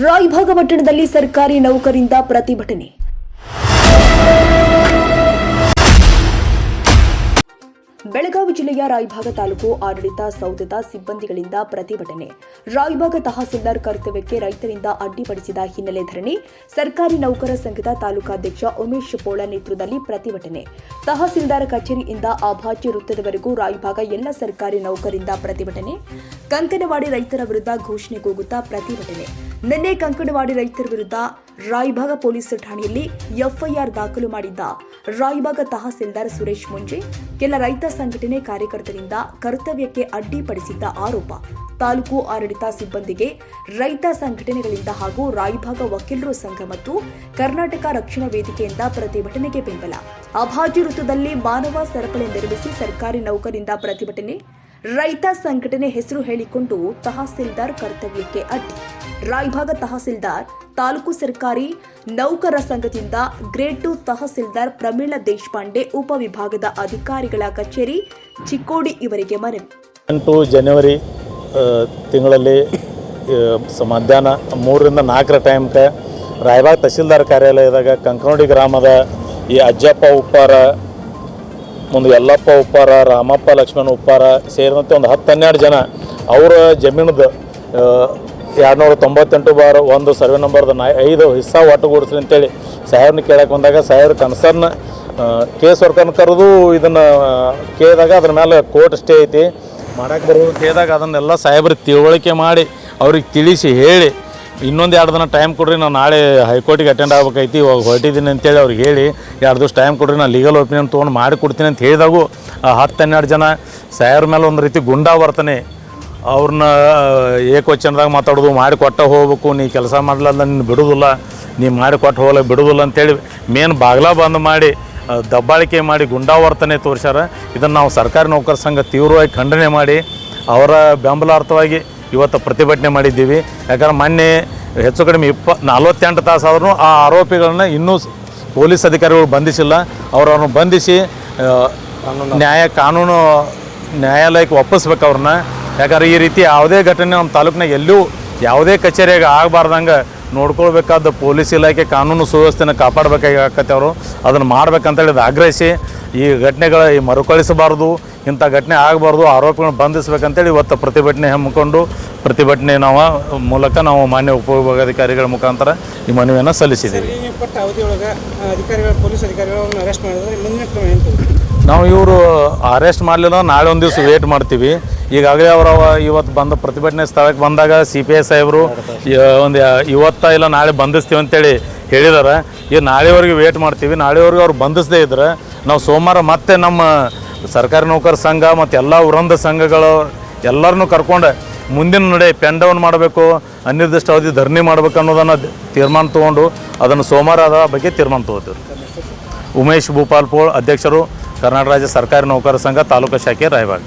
ರಾಯಭಾಗ ಪಟ್ಟಣದಲ್ಲಿ ಸರ್ಕಾರಿ ನೌಕರಿಂದ ಪ್ರತಿಭಟನೆ. ಬೆಳಗಾವಿ ಜಿಲ್ಲೆಯ ರಾಯಭಾಗ ತಾಲೂಕು ಆಡಳಿತ ಸೌಧದ ಸಿಬ್ಬಂದಿಗಳಿಂದ ಪ್ರತಿಭಟನೆ. ರಾಯಭಾಗ ತಹಸೀಲ್ದಾರ್ ಕರ್ತವ್ಯಕ್ಕೆ ರೈತರಿಂದ ಅಡ್ಡಿಪಡಿಸಿದ ಹಿನ್ನೆಲೆ ಧರಣಿ. ಸರ್ಕಾರಿ ನೌಕರ ಸಂಘದ ತಾಲೂಕಾಧ್ಯಕ್ಷ ಉಮೇಶ್ ಪೋಳ ನೇತೃತ್ವದಲ್ಲಿ ಪ್ರತಿಭಟನೆ. ತಹಸೀಲ್ದಾರ್ ಕಚೇರಿಯಿಂದ ಆಭಾಜ್ಯ ವೃತ್ತದವರೆಗೂ ರಾಯಭಾಗ ಎಲ್ಲ ಸರ್ಕಾರಿ ನೌಕರಿಂದ ಪ್ರತಿಭಟನೆ. ಕಂಕನವಾಡಿ ರೈತರ ವಿರುದ್ಧ ಘೋಷಣೆ ಕೂಗುತ್ತಾ ಪ್ರತಿಭಟನೆ. ನಿನ್ನೆ ಕಂಕಣವಾಡಿ ರೈತರ ವಿರುದ್ಧ ರಾಯಭಾಗ ಪೊಲೀಸ್ ಠಾಣೆಯಲ್ಲಿ ಎಫ್ಐಆರ್ ದಾಖಲು ಮಾಡಿದ್ದ ರಾಯಭಾಗ ತಹಸೀಲ್ದಾರ್ ಸುರೇಶ್ ಮುಂಜೆ, ಕೆಲ ರೈತ ಸಂಘಟನೆ ಕಾರ್ಯಕರ್ತರಿಂದ ಕರ್ತವ್ಯಕ್ಕೆ ಅಡ್ಡಿಪಡಿಸಿದ್ದ ಆರೋಪ. ತಾಲೂಕು ಆಡಳಿತ ಸಿಬ್ಬಂದಿಗೆ ರೈತ ಸಂಘಟನೆಗಳಿಂದ ಹಾಗೂ ರಾಯಭಾಗ ವಕೀಲರು ಸಂಘ ಮತ್ತು ಕರ್ನಾಟಕ ರಕ್ಷಣಾ ವೇದಿಕೆಯಿಂದ ಪ್ರತಿಭಟನೆಗೆ ಬೆಂಬಲ. ಅಭಾಜಿ ಋತುದಲ್ಲಿ ಮಾನವ ಸರಪಳಿ ನಿರ್ಮಿಸಿ ಸರ್ಕಾರಿ ನೌಕರಿಂದ ಪ್ರತಿಭಟನೆ ರೈತ ಸಂಘಟನೆ ಹೆಸರು ಹೇಳಿಕೊಂಡು ತಹಸೀಲ್ದಾರ್ ಕರ್ತವ್ಯಕ್ಕೆ ಅಡ್ಡಿ. ರಾಯಭಾಗ ತಹಸೀಲ್ದಾರ್, ತಾಲೂಕು ಸರ್ಕಾರಿ ನೌಕರ ಸಂಘದಿಂದ ಗ್ರೇಡ್ ಟು ತಹಸೀಲ್ದಾರ್ ಪ್ರಮೀಳಾ ದೇಶಪಾಂಡೆ ಉಪವಿಭಾಗದ ಅಧಿಕಾರಿಗಳ ಕಚೇರಿ ಚಿಕ್ಕೋಡಿ ಇವರಿಗೆ ಮನವಿ. ಎಂಟು ಜನವರಿ ತಿಂಗಳಲ್ಲಿ ಮಧ್ಯಾಹ್ನ ಮೂರರಿಂದ ನಾಲ್ಕರ ಟೈಮ್ಗೆ ರಾಯಬಾಗ್ ತಹಸೀಲ್ದಾರ್ ಕಾರ್ಯಾಲಯದಾಗ ಕಂಕನೋಡಿ ಗ್ರಾಮದ ಈ ಅಜ್ಜಪ್ಪ ಉಪ್ಪಾರ ಒಂದು ಯಲ್ಲಪ್ಪ ಉಪ್ಪಾರ, ರಾಮಪ್ಪ ಲಕ್ಷ್ಮಣ ಉಪ್ಪಾರ ಸೇರಿದಂತೆ ಒಂದು ಹತ್ತು ಹನ್ನೆರಡು ಜನ ಅವರ ಜಮೀನದ ಎರಡುನೂರ ತೊಂಬತ್ತೆಂಟು ಬಾರ್ ಒಂದು ಸರ್ವೆ ನಂಬರ್ದ ನಾ ಐದು ಹಿಸ್ಸಾ ಒಟ್ಟುಗೂಡಿಸ್ರಿ ಅಂತೇಳಿ ಸಾಹೇಬ್ನ ಕೇಳಕ್ಕೆ ಬಂದಾಗ ಸಾಹೇಬ್ರ ಕನ್ಸರ್ನ್ ಕೇಸ್ ವರ್ಕನ್ನು ಕರೆದು ಇದನ್ನು ಕೇಳಿದಾಗ ಅದ್ರ ಮೇಲೆ ಕೋರ್ಟ್ ಸ್ಟೇ ಐತಿ. ಮಾಡಕ್ಕೆ ಬರೋದು ಕೇಳಿದಾಗ ಅದನ್ನೆಲ್ಲ ಸಾಹೇಬ್ರಿಗೆ ತಿಳುವಳಿಕೆ ಮಾಡಿ ಅವ್ರಿಗೆ ತಿಳಿಸಿ ಹೇಳಿ ಇನ್ನೊಂದು ಎರಡು ದಿನ ಟೈಮ್ ಕೊಡ್ರಿ, ನಾನು ನಾಳೆ ಹೈಕೋರ್ಟಿಗೆ ಅಟೆಂಡ್ ಆಗ್ಬೇಕೈತಿ, ಇವಾಗ ಹೊರಟಿದ್ದೀನಿ ಅಂತೇಳಿ ಅವ್ರಿಗೆ ಹೇಳಿ, ಎರಡು ದಿವಸ ಟೈಮ್ ಕೊಡ್ರಿ, ನಾನು ಲೀಗಲ್ ಒಪಿನಿಯನ್ ತೊಗೊಂಡು ಮಾಡಿ ಕೊಡ್ತೀನಿ ಅಂತ ಹೇಳಿದಾಗು ಹತ್ತು ಹನ್ನೆರಡು ಜನ ಸಾಯರ್ ಮೇಲೆ ಒಂದು ರೀತಿ ಗುಂಡಾ ವರ್ತನೆ ಅವ್ರನ್ನ ಏಕವಚನದಾಗ ಮಾತಾಡೋದು, ಮಾಡಿ ಕೊಟ್ಟ ಹೋಗ್ಬೇಕು, ನೀ ಕೆಲಸ ಮಾಡಲಿಲ್ಲ ನಿನ್ನ ಬಿಡೋದಿಲ್ಲ, ನೀ ಮಾಡಿ ಕೊಟ್ಟು ಹೋಗಲ್ಲ ಬಿಡೋದಿಲ್ಲ ಅಂತೇಳಿ ಮೇನ್ ಬಾಗ್ಲ ಬಂದ್ ಮಾಡಿ ದಬ್ಬಾಳಿಕೆ ಮಾಡಿ ಗುಂಡಾವರ್ತನೆ ತೋರಿಸ್ಯಾರ. ಇದನ್ನು ನಾವು ಸರ್ಕಾರಿ ನೌಕರ ಸಂಘ ತೀವ್ರವಾಗಿ ಖಂಡನೆ ಮಾಡಿ, ಅವರ ಬೆಂಬಲಾರ್ಥವಾಗಿ ಇವತ್ತು ಪ್ರತಿಭಟನೆ ಮಾಡಿದ್ದೀವಿ. ಯಾಕಂದ್ರೆ ಮೊನ್ನೆ ಹೆಚ್ಚು ಕಡಿಮೆ ಇಪ್ಪ ನಲ್ವತ್ತೆಂಟು ತಾಸು ಆದ್ರೂ ಆ ಆರೋಪಿಗಳನ್ನ ಇನ್ನೂ ಪೊಲೀಸ್ ಅಧಿಕಾರಿಗಳು ಬಂಧಿಸಿಲ್ಲ. ಅವರನ್ನು ಬಂಧಿಸಿ ನ್ಯಾಯ ಕಾನೂನು ನ್ಯಾಯಾಲಯಕ್ಕೆ ಒಪ್ಪಿಸ್ಬೇಕು ಅವ್ರನ್ನ. ಯಾಕಂದ್ರೆ ಈ ರೀತಿ ಯಾವುದೇ ಘಟನೆ ನಮ್ಮ ತಾಲೂಕಿನಾಗ ಎಲ್ಲೂ ಯಾವುದೇ ಕಚೇರಿಯಾಗ ಆಗಬಾರ್ದಂಗೆ ನೋಡ್ಕೊಳ್ಬೇಕಾದ ಪೊಲೀಸ್ ಇಲಾಖೆ ಕಾನೂನು ಸುವ್ಯವಸ್ಥೆನ ಕಾಪಾಡಬೇಕಾಗತ್ತೆ ಅವರು. ಅದನ್ನು ಮಾಡ್ಬೇಕಂತೇಳಿ ಆಗ್ರಹಿಸಿ ಈ ಘಟನೆಗಳ ಈ ಮರುಕಳಿಸಬಾರ್ದು, ಇಂಥ ಘಟನೆ ಆಗಬಾರ್ದು, ಆರೋಪಿಗಳನ್ನ ಬಂಧಿಸಬೇಕಂತೇಳಿ ಇವತ್ತು ಪ್ರತಿಭಟನೆ ಹಮ್ಮಿಕೊಂಡು, ಪ್ರತಿಭಟನೆ ನಾವು ಮೂಲಕ ನಾವು ಮಾನ್ಯ ಉಪವಿಭಾಗಾಧಿಕಾರಿಗಳ ಮುಖಾಂತರ ಈ ಮನವಿಯನ್ನು ಸಲ್ಲಿಸಿದ್ದೀವಿ. ನಾವು ಇವರು ಅರೆಸ್ಟ್ ಮಾಡಲಿಲ್ಲ ನಾಳೆ ಒಂದು ದಿವಸ ವೇಟ್ ಮಾಡ್ತೀವಿ. ಈಗಾಗಲೇ ಅವರು ಇವತ್ತು ಬಂದ ಪ್ರತಿಭಟನೆ ಸ್ಥಳಕ್ಕೆ ಬಂದಾಗ ಸಿ ಪಿ ಐ ಸಾಹೇಬರು ಒಂದು ಇವತ್ತ ಇಲ್ಲ ನಾಳೆ ಬಂಧಿಸ್ತೀವಿ ಅಂತೇಳಿ ಹೇಳಿದ್ದಾರೆ ಈಗ ನಾಳೆವರೆಗೆ ವೇಟ್ ಮಾಡ್ತೀವಿ. ನಾಳೆವರೆಗೆ ಅವ್ರು ಬಂಧಿಸದೇ ಇದ್ರೆ ನಾವು ಸೋಮವಾರ ಮತ್ತೆ ನಮ್ಮ ಸರ್ಕಾರಿ ನೌಕರ ಸಂಘ ಮತ್ತು ಎಲ್ಲ ವೃಂದ ಸಂಘಗಳು ಎಲ್ಲರನ್ನೂ ಕರ್ಕೊಂಡು ಮುಂದಿನ ನಡೆ ಪೆನ್ ಡೌನ್ ಮಾಡಬೇಕು, ಅನಿರ್ದಿಷ್ಟ ಅವಧಿ ಧರಣಿ ಮಾಡಬೇಕು ಅನ್ನೋದನ್ನು ತೀರ್ಮಾನ ತೊಗೊಂಡು ಅದನ್ನು ಸೋಮವಾರ ಅದರ ಬಗ್ಗೆ ತೀರ್ಮಾನ ತೊಗೋತೀವಿ. ಉಮೇಶ್ ಭೂಪಾಲ್ಪೋಳ್ ಅಧ್ಯಕ್ಷರು, ಕರ್ನಾಟಕ ರಾಜ್ಯ ಸರ್ಕಾರಿ ನೌಕರ ಸಂಘ, ತಾಲೂಕು ಶಾಖೆ, ರಾಯಬಾಗ್.